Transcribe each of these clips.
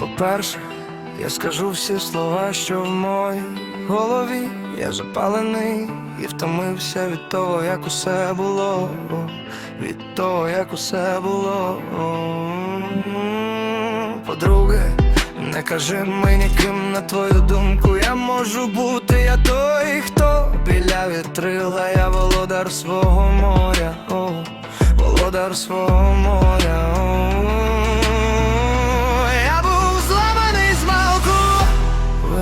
По-перше, я скажу всі слова, що в моїй голові я запалений і втомився від того, як усе було, від того, як усе було. По-друге, не кажи мені, ким на твою думку я можу бути, я той, хто біля вітрила, я володар свого моря, о, володар свого моря.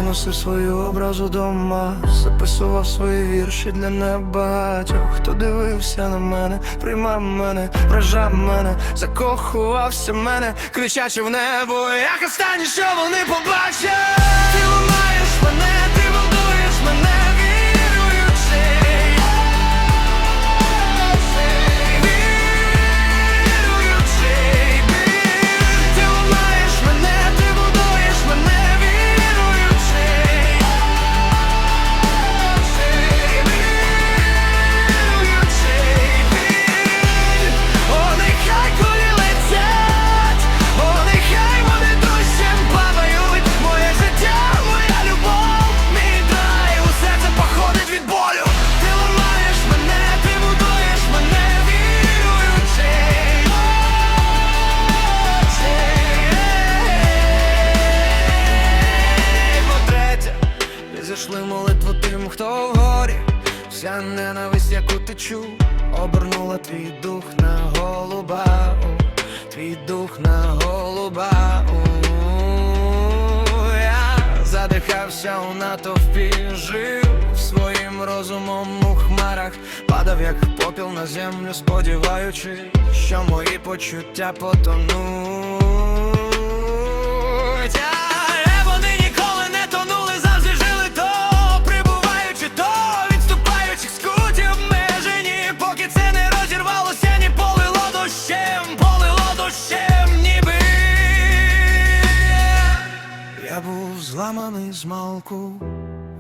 Виносив свою образу дома, записував свої вірші для небагатьох, хто дивився на мене, приймав мене, вражав мене, закохувався в мене, кричачи в небо, як останнє, що вони побачать. Зійшли молитву тим, хто горі, вся ненависть, яку ти чув, обернула твій дух на голуба, о, твій дух на голуба. о. Я задихався у натовпі, жив своїм розумом у хмарах, падав як попіл на землю, сподіваючись, що мої почуття потонуть. Зламаний з малку,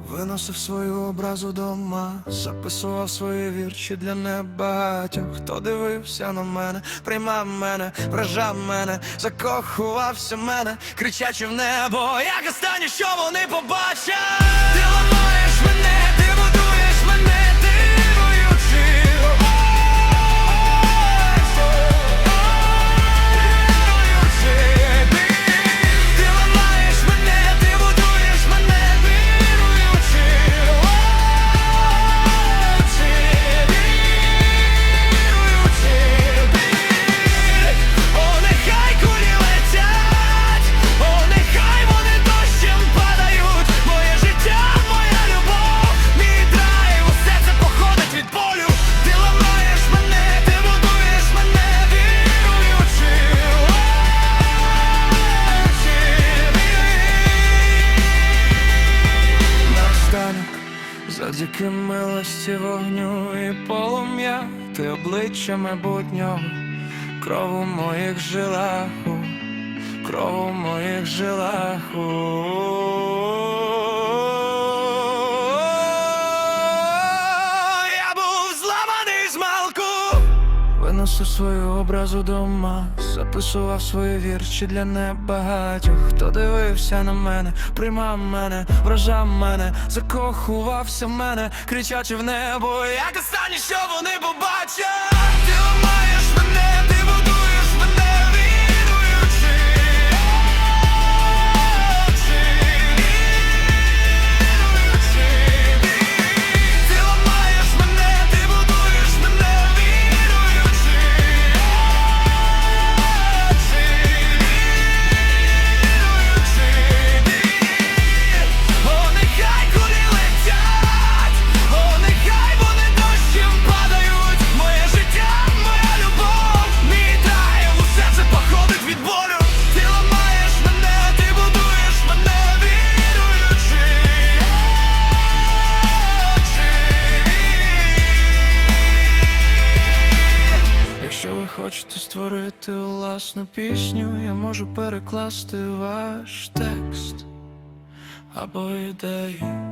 виносив свою образу дома, записував свої вірші для небагатьох, хто дивився на мене, приймав мене, вражав мене, закохувався в мене, кричачи в небо, як останнє, що вони побачать. Завдяки милості вогню і полум'я, ти обличчя майбутнього, кров у моїх жилах, кров у моїх жилах. Виносив свою образу дома, записував свої вірші для небагатьох, хто дивився на мене, приймав мене, вражав мене, закохувався в мене, кричачи в небо, як останнє, що вони побачать. Створити власну пісню, я можу перекласти ваш текст або ідею.